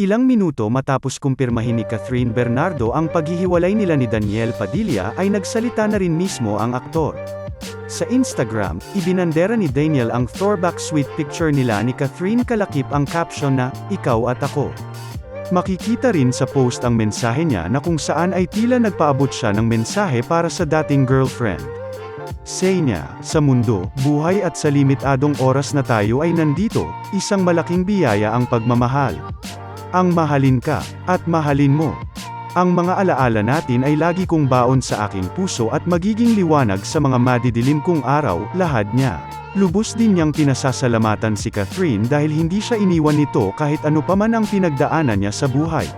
Ilang minuto matapos kumpirmahin ni Catherine Bernardo ang paghihiwalay nila ni Daniel Padilla ay nagsalita na rin mismo ang aktor. Sa Instagram, ibinandera ni Daniel ang throwback sweet picture nila ni Catherine kalakip ang caption na, Ikaw at ako. Makikita rin sa post ang mensahe niya na kung saan ay tila nagpaabot siya ng mensahe para sa dating girlfriend. Say niya, sa mundo, buhay at sa limitadong oras na tayo ay nandito, isang malaking biyaya ang pagmamahal. Ang mahalin ka, at mahalin mo. Ang mga alaala natin ay lagi kong baon sa aking puso at magiging liwanag sa mga madidilim kong araw, lahad niya. Lubos din niyang pinasasalamatan si Catherine dahil hindi siya iniwan nito kahit ano pa man ang pinagdaanan niya sa buhay.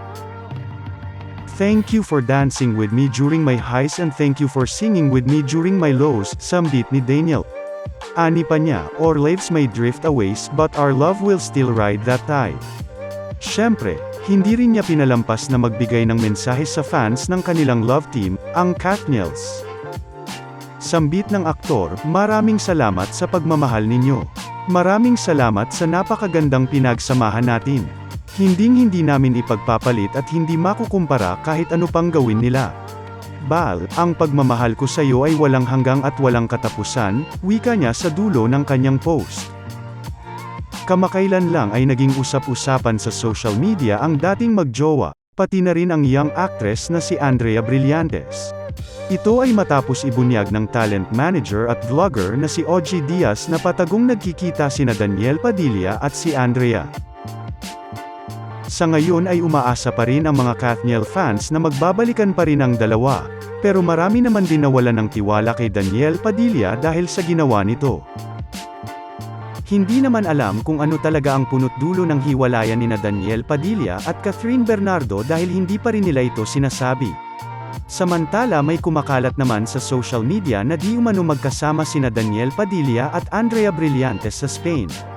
Thank you for dancing with me during my highs and thank you for singing with me during my lows, sambit ni Daniel. Ani pa niya, our lives may drift away but our love will still ride that tide. Siyempre, hindi rin niya pinalampas na magbigay ng mensahe sa fans ng kanilang love team, ang Katniels. Sambit ng aktor, maraming salamat sa pagmamahal ninyo. Maraming salamat sa napakagandang pinagsamahan natin. Hinding-hindi namin ipagpapalit at hindi makukumpara kahit ano pang gawin nila. Bal, ang pagmamahal ko sa iyo ay walang hanggang at walang katapusan, wika niya sa dulo ng kanyang post. Kamakailan lang ay naging usap-usapan sa social media ang dating magjowa, pati na rin ang young actress na si Andrea Brillantes. Ito ay matapos ibunyag ng talent manager at vlogger na si OG Diaz na patagong nagkikita sina Daniel Padilla at si Andrea. Sa ngayon ay umaasa pa rin ang mga Kathniel fans na magbabalikan pa rin ang dalawa, pero marami naman din nawalan ng tiwala kay Daniel Padilla dahil sa ginawa nito. Hindi naman alam kung ano talaga ang punot dulo ng hiwalayan ni na Daniel Padilla at Catherine Bernardo dahil hindi pa rin nila ito sinasabi. Samantala may kumakalat naman sa social media na di umano magkasama sina Daniel Padilla at Andrea Brillantes sa Spain.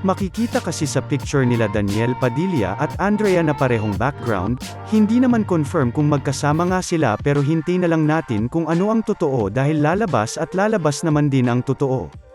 Makikita kasi sa picture nila Daniel Padilla at Andrea na parehong background, hindi naman confirm kung magkasama nga sila pero hintay na lang natin kung ano ang totoo dahil lalabas at lalabas naman din ang totoo.